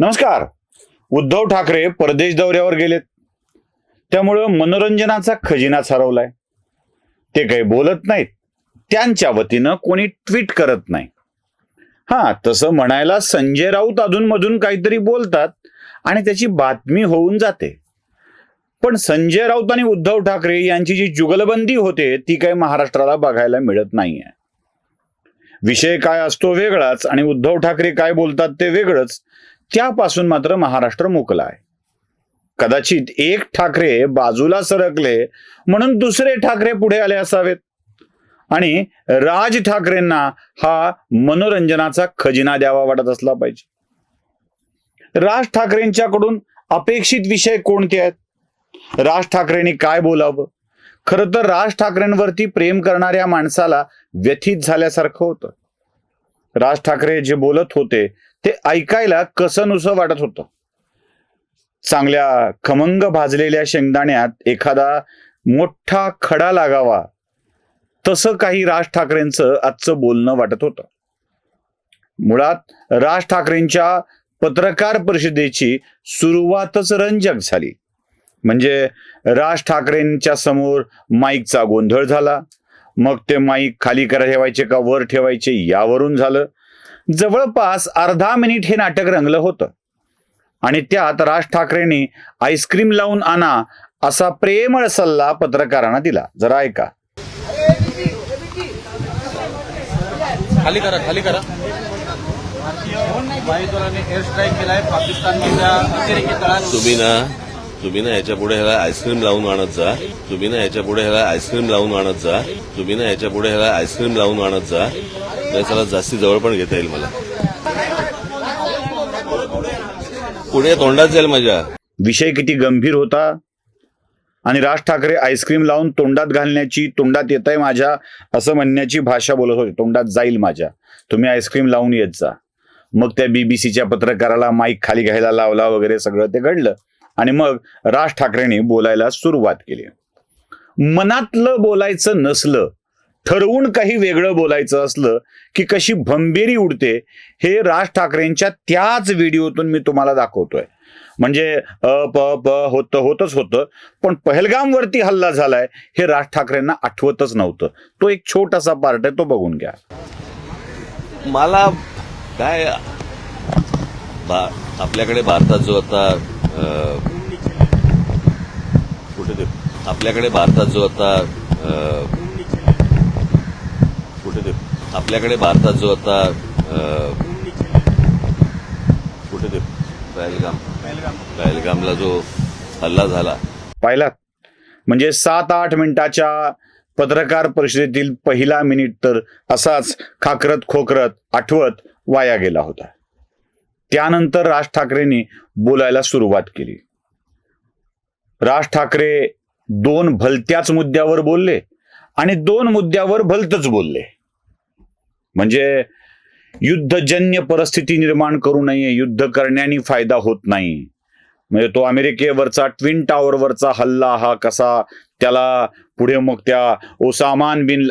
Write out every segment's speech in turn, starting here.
नमस्कार. उद्धव ठाकरे परदेश दौऱ्यावर गेलेत. त्यामुळं मनोरंजनाचा खजिना हरवलाय ते काही बोलत नाहीत. त्यांच्या वतीनं कोणी ट्विट करत नाही. हा तसं म्हणायला संजय राऊत अधूनमधून काहीतरी बोलतात आणि त्याची बातमी होऊन जाते. पण संजय राऊत आणि उद्धव ठाकरे यांची जी जुगलबंदी होते ती काही महाराष्ट्राला बघायला मिळत नाहीये. विषय काय असतो वेगळाच आणि उद्धव ठाकरे काय बोलतात ते वेगळंच. त्यापासून मात्र महाराष्ट्र मोकला आहे. कदाचित एक ठाकरे बाजूला सरकले म्हणून दुसरे ठाकरे पुढे आले असावेत. आणि राज ठाकरेंना हा मनोरंजनाचा खजिना द्यावा वाटत असला पाहिजे. राज ठाकरेंच्याकडून अपेक्षित विषय कोणते आहेत? राज ठाकरेंनी काय बोलावं? खरं तर राज ठाकरेंवरती प्रेम करणाऱ्या माणसाला व्यथित झाल्यासारखं होतं. राज ठाकरे जे बोलत होते ते ऐकायला कसं नुसं वाटत होतं? चांगल्या खमंग भाजलेल्या शेंगदाण्यात एखादा मोठा खडा लागावा तसं काही राज ठाकरेंचं आजचं बोलणं वाटत होतं. मुळात राज ठाकरेंच्या पत्रकार परिषदेची सुरुवातच रंजक झाली. म्हणजे राज ठाकरेंच्या समोर माईकचा गोंधळ झाला मग ते माईक खाली करा ठेवायचे का वर ठेवायचे यावरून झालं. जवळपास अर्धा मिनिट हे नाटक रंगलं होतं. आणि त्यात राज ठाकरेंनी आईस्क्रीम लावून आणा असा प्रेमळ सल्ला पत्रकारांना दिला. जरा ऐका. खाली करा खाली करा. वायू दलाने एअर स्ट्राईक केलाय. पाकिस्तानमधल्या अतिरेकी तळात तुम्ही ना तुम्ही ना याच्यापुढे ह्याला आईस्क्रीम लावून आणत जा. तुम्ही ना याच्यापुढे ह्याला आईस्क्रीम लावून आणत जा. तुम्ही ना याच्यापुढे ह्याला आईस्क्रीम लावून आणत जा. त्याला जास्ती जवळ पण घेता येईल मला. पुढे तोंडात जाईल माझ्या. विषय किती गंभीर होता. आणि राज ठाकरे आईस्क्रीम लावून तोंडात घालण्याची तोंडात येत आहे माझ्या असं म्हणण्याची भाषा बोलत होते. तोंडात जाईल माझ्या. तुम्ही आईस्क्रीम लावून येत जा. मग त्या बीबीसीच्या पत्रकाराला माईक खाली घ्यायला लावला वगैरे सगळं ते घडलं. आणि मग राज ठाकरेंनी बोलायला सुरुवात केली. मनातलं बोलायचं नसलं ठरवून काही वेगळं बोलायचं असलं की कशी भंबेरी उडते हे राज ठाकरेंच्या त्याच व्हिडिओतून मी तुम्हाला दाखवतोय. म्हणजे अ प प होतं होतच होतं पण पहलगामवरती हल्ला झालाय हे राज ठाकरेंना आठवतच नव्हतं. तो एक छोटासा पार्ट आहे तो बघून घ्या. मला काय बा आपल्याकडे भारतात जो आता कुठे ते? आपल्याकडे भारतात जो आता कुठे ते? आपल्याकडे भारतात जो आता कुठे ते? पहलगाम. पहलगामला जो हल्ला झाला. पाहिलात म्हणजे सात आठ मिनिटाच्या पत्रकार परिषदेतील पहिला मिनिट तर असाच खाकरत खोकरत आठवत वाया गेला होता. त्यानंतर राज ठाकरेंनी बोलायला सुरुवात केली. राज ठाकरे दोन भलत्याच मुद्द्यावर बोलले आणि दोन मुद्द्यावर भलतच बोलले. म्हणजे युद्धजन्य परिस्थिती निर्माण करू नये युद्ध करण्याने फायदा होत नाही. म्हणजे तो अमेरिकेवरचा ट्विन टावरवरचा हल्ला हा कसा त्याला पुढे मग त्या ओसामान बिन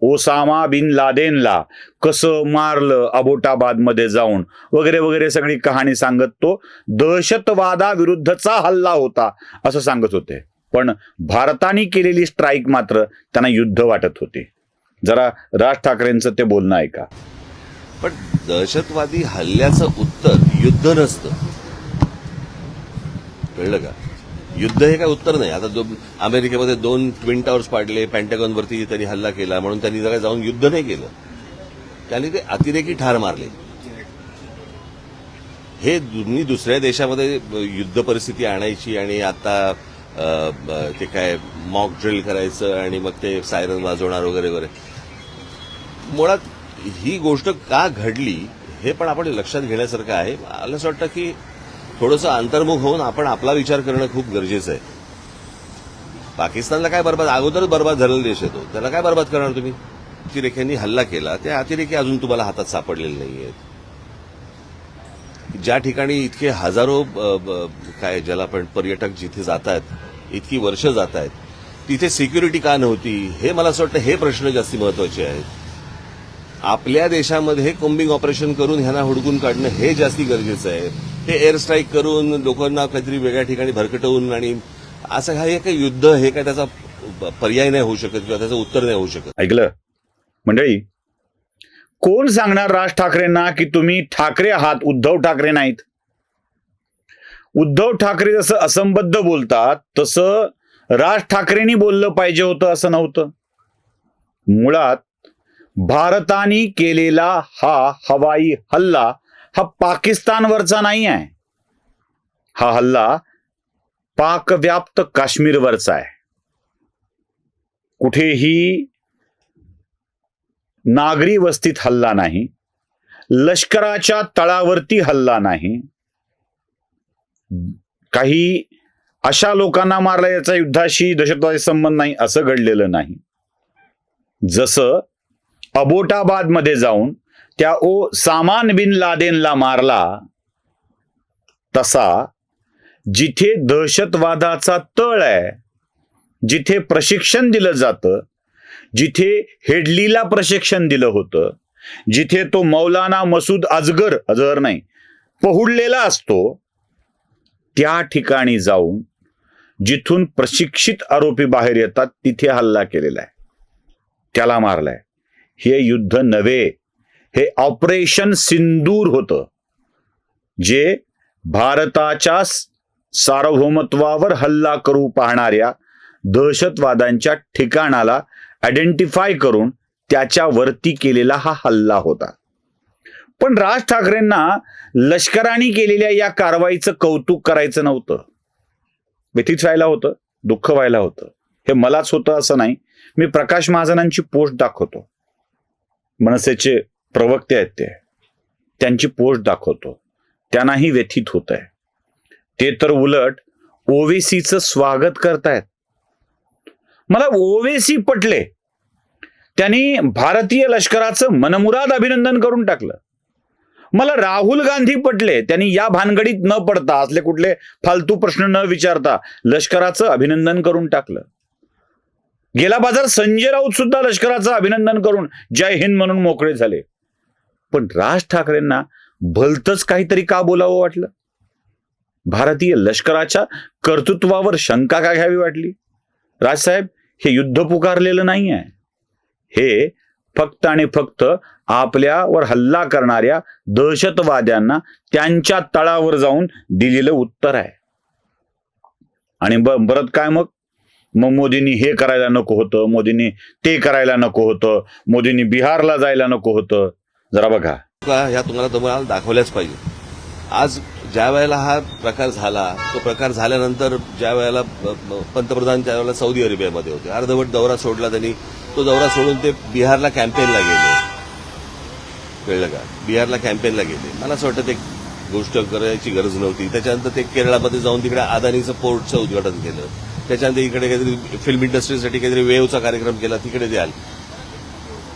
ओसामा बिन लादेनला कसं मारलं अबोटाबादमध्ये जाऊन? वगैरे वगैरे सगळी कहाणी सांगत तो दहशतवादाविरुद्धचा हल्ला होता असं सांगत होते. पण भारताने केलेली स्ट्राईक मात्र त्यांना युद्ध वाटत होती. जरा राज ठाकरेंचं ते बोलणं ऐका. पण दहशतवादी हल्ल्याचं उत्तर युद्ध नसतं. कळलं का? युद्ध हे काय उत्तर नाही. आता जो अमेरिकेमध्ये दोन ट्विन टॉवर्स पाडले पॅन्टॅगॉनवरती त्यांनी हल्ला केला म्हणून त्यांनी जरा जाऊन युद्ध नाही केलं. त्यांनी ते अतिरेकी ठार मारले. हे तुम्ही दुसऱ्या देशामध्ये युद्ध परिस्थिती आणायची आणि आता ते काय मॉक ड्रिल करायचं आणि मग ते सायरन वाजवणार वगैरे वगैरे. मुळात ही गोष्ट का घडली हे पण आपण लक्षात घेण्यासारखं आहे. मला असं वाटतं की थोडंसं अंतर्मुख होऊन आपण आपला विचार करणं खूप गरजेचं आहे. पाकिस्तानला काय बरबाद अगोदरच बरबाद झालेला देश येतो त्याला काय बरबाद करणार तुम्ही? अतिरेक्यांनी हल्ला केला. त्या अतिरेकी अजून तुम्हाला हातात सापडलेले नाही आहेत ज्या ठिकाणी इतके हजारो काय ज्याला आपण पर्यटक जिथे जात आहेत इतकी वर्ष जात आहेत तिथे सिक्युरिटी का नव्हती? हे मला असं वाटतं हे प्रश्न जास्ती महत्त्वाचे आहेत. आपल्या देशामध्ये कोम्बिंग ऑपरेशन करून ह्यांना हुडकून काढणं हे जास्ती गरजेचं आहे. हे एअर स्ट्राईक करून लोकांना काहीतरी वेगळ्या ठिकाणी भरकटवून आणि असं हा हे काही युद्ध हे काय त्याचा पर्याय नाही होऊ शकत किंवा त्याचं उत्तर नाही होऊ शकत. ऐकलं? मंडळी कोण सांगणार राज ठाकरेंना की तुम्ही ठाकरे आहात उद्धव ठाकरे नाहीत? उद्धव ठाकरे जसं असंबद्ध बोलतात तसं राज ठाकरेंनी बोललं पाहिजे होतं असं नव्हतं. मुळात भारताने केलेला हा हवाई हल्ला हा पाकिस्तानवरचा नाही आहे. हा हल्ला पाकव्याप्त काश्मीरवरचा आहे. कुठेही नागरी वस्तीत हल्ला नाही. लष्कराच्या तळावरती हल्ला नाही. काही अशा लोकांना मारला याचा युद्धाशी दहशतवादी संबंध नाही असं घडलेलं नाही. जसं अबोटाबादमध्ये जाऊन त्या ओ सामान बिन लादेनला मारला तसा जिथे दहशतवादाचा तळ आहे जिथे प्रशिक्षण दिलं जातं जिथे हेडलीला प्रशिक्षण दिलं होतं जिथे तो मौलाना मसूद अजगर अजगर नाही पहुडलेला असतो त्या ठिकाणी जाऊन जिथून प्रशिक्षित आरोपी बाहेर येतात तिथे हल्ला केलेला आहे. त्याला मारलाय. हे युद्ध नव्हे हे ऑपरेशन सिंदूर होतं जे भारताच्या सार्वभौमत्वावर हल्ला करू पाहणाऱ्या दहशतवादांच्या ठिकाणाला आयडेंटिफाय करून त्याच्यावरती केलेला हा हल्ला होता. पण राज ठाकरेंना लष्कराने केलेल्या या कारवाईचं कौतुक करायचं नव्हतं. व्यथित व्हायला होतं दुःख व्हायला होतं. हे मलाच होतं असं नाही. मी प्रकाश महाजनांची पोस्ट दाखवतो. मनसेचे प्रवक्ते आहेत ते. त्यांची पोस्ट दाखवतो. त्यांनाही व्यथित होत आहे ते तर उलट ओवेसीचं स्वागत करतायत. मला ओवेसी पटले. त्यांनी भारतीय लष्कराचं मनमुराद अभिनंदन करून टाकलं. मला राहुल गांधी पटले. त्यांनी या भानगडीत न पडता असले कुठले फालतू प्रश्न न विचारता लष्कराचं अभिनंदन करून टाकलं. गेला बाजार संजय राऊत सुद्धा लष्कराचं अभिनंदन करून जय हिंद म्हणून मोकळे झाले. पण राज ठाकरेंना भलतच काहीतरी का बोलावं वाटलं? भारतीय लष्कराच्या कर्तृत्वावर शंका का घ्यावी वाटली? राजसाहेब हे युद्ध पुकारलेलं नाही आहे हे फक्त आणि फक्त आपल्यावर हल्ला करणाऱ्या दहशतवाद्यांना त्यांच्या तळावर जाऊन दिलेलं उत्तर आहे. आणि ब परत काय मग? मग मोदींनी हे करायला नको होतं मोदींनी ते करायला नको होतं मोदींनी बिहारला जायला नको होतं. जरा बघा. ह्या तुम्हाला तुम्हाला दाखवल्याच पाहिजे. आज ज्या वेळेला हा प्रकार झाला तो प्रकार झाल्यानंतर ज्या वेळेला पंतप्रधान त्या पंतप्रधान त्यावेळेला सौदी अरेबियामध्ये होते अर्धवट दौरा सोडला त्यांनी तो दौरा सोडून ते बिहारला कॅम्पेनला गेले. कळलं का? बिहारला कॅम्पेनला गेले. मला असं वाटतं ते गोष्ट करायची गरज नव्हती. त्याच्यानंतर ते केरळामध्ये जाऊन तिकडे अदानीचं पोर्टचं उद्घाटन केलं. त्याच्यानंतर इकडे काहीतरी फिल्म इंडस्ट्रीसाठी काहीतरी वेवचा कार्यक्रम केला तिकडे द्याल.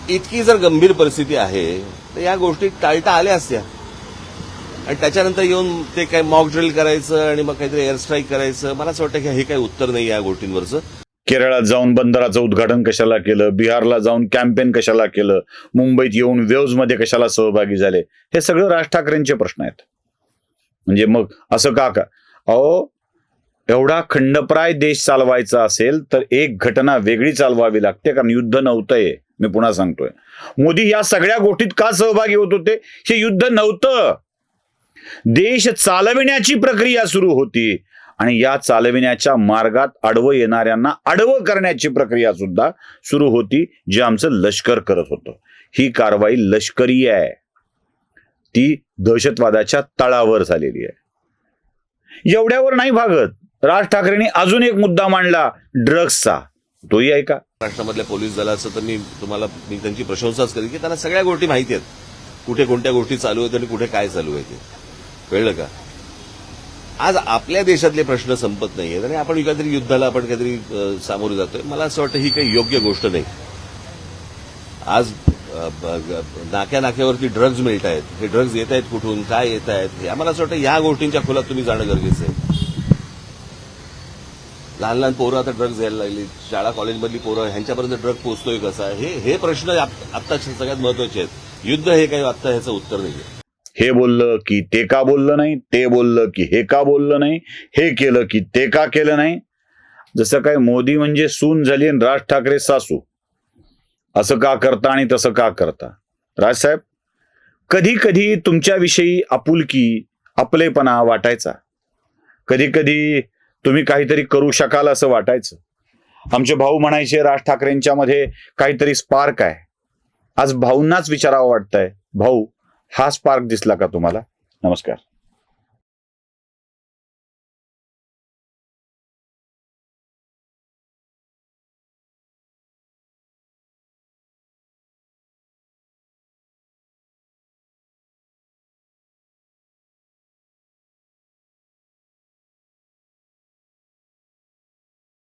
इतकी जर गंभीर परिस्थिती आहे तर या गोष्टी टाळता आल्या असत्या. आणि त्याच्यानंतर येऊन ते काय मॉक ड्रिल करायचं आणि मग काहीतरी एअर स्ट्राईक करायचं मला असं वाटतं की हे काही उत्तर नाही या गोष्टींवरचं. केरळात जाऊन बंदराचं उद्घाटन कशाला केलं? बिहारला जाऊन कॅम्पेन कशाला केलं? मुंबईत येऊन वेव्जमध्ये कशाला सहभागी झाले? हे सगळं राज ठाकरेंचे प्रश्न आहेत. म्हणजे मग असं का का? अहो एवढा खंडप्राय देश चालवायचा असेल तर एक घटना वेगळी चालवावी लागते कारण युद्ध नव्हतंय. मी पुन्हा सांगतोय. मोदी या सगळ्या गोष्टीत का सहभागी होत होते? हे युद्ध नव्हतं. देश चालविण्याची प्रक्रिया सुरू होती आणि या चालविण्याच्या मार्गात आडवं येणाऱ्यांना आडवं करण्याची प्रक्रिया सुद्धा सुरू होती जे आमचं लष्कर करत होतं. ही कारवाई लष्करी आहे. ती दहशतवादाच्या तळावर झालेली आहे. एवढ्यावर नाही भागत. राज ठाकरेंनी अजून एक मुद्दा मांडला ड्रग्सचा तोही ऐका महाराष्ट्रामधल्या पोलीस दलाचं तर मी तुम्हाला मी त्यांची प्रशंसाच करेन की त्यांना सगळ्या गोष्टी माहिती आहेत. कुठे कोणत्या गोष्टी चालू आहेत आणि कुठे काय चालू आहे ते. कळलं का? आज आपल्या देशातले प्रश्न संपत नाहीयेत आणि आपण काहीतरी युद्धाला आपण काहीतरी सामोरे जातोय. मला असं वाटतं ही काही योग्य गोष्ट नाही. आज नाक्या नाक्यावरती ड्रग्ज मिळत आहेत हे ड्रग्ज येत आहेत कुठून? काय येत आहेत हे आम्हाला असं वाटतं या गोष्टींच्या खोलात तुम्ही जाणं गरजेचं आहे. लहान लहान पोरं आता ड्रग्ज यायला लागली. शाळा कॉलेजमधली पोरं ह्यांच्यापर्यंत ड्रग पोहोचतोय कसा? हे हे प्रश्न आत- आत्ताचे सगळ्यात महत्त्वाचे आहेत. युद्ध हे काही आत्ता ह्याचं उत्तर नाही हे बोललं की ते का बोललं नाही ते बोललं की हे का बोललं नाही हे केलं की ते का केलं नाही. जसं काय मोदी म्हणजे सून झाली आणि राज ठाकरे सासू. असं का करता आणि तसं का करता? राजसाहेब कधी कधी तुमच्याविषयी आपुलकी आपलेपणा वाटायचा. कधी कधी तुम्ही काहीतरी करू शकाल असं वाटायचं. आमचे भाऊ म्हणायचे राज ठाकरेंच्या मध्ये काहीतरी स्पार्क आहे. आज भाऊंनाच विचारावं वाटतंय. भाऊ हा स्पार्क दिसला का तुम्हाला? नमस्कार.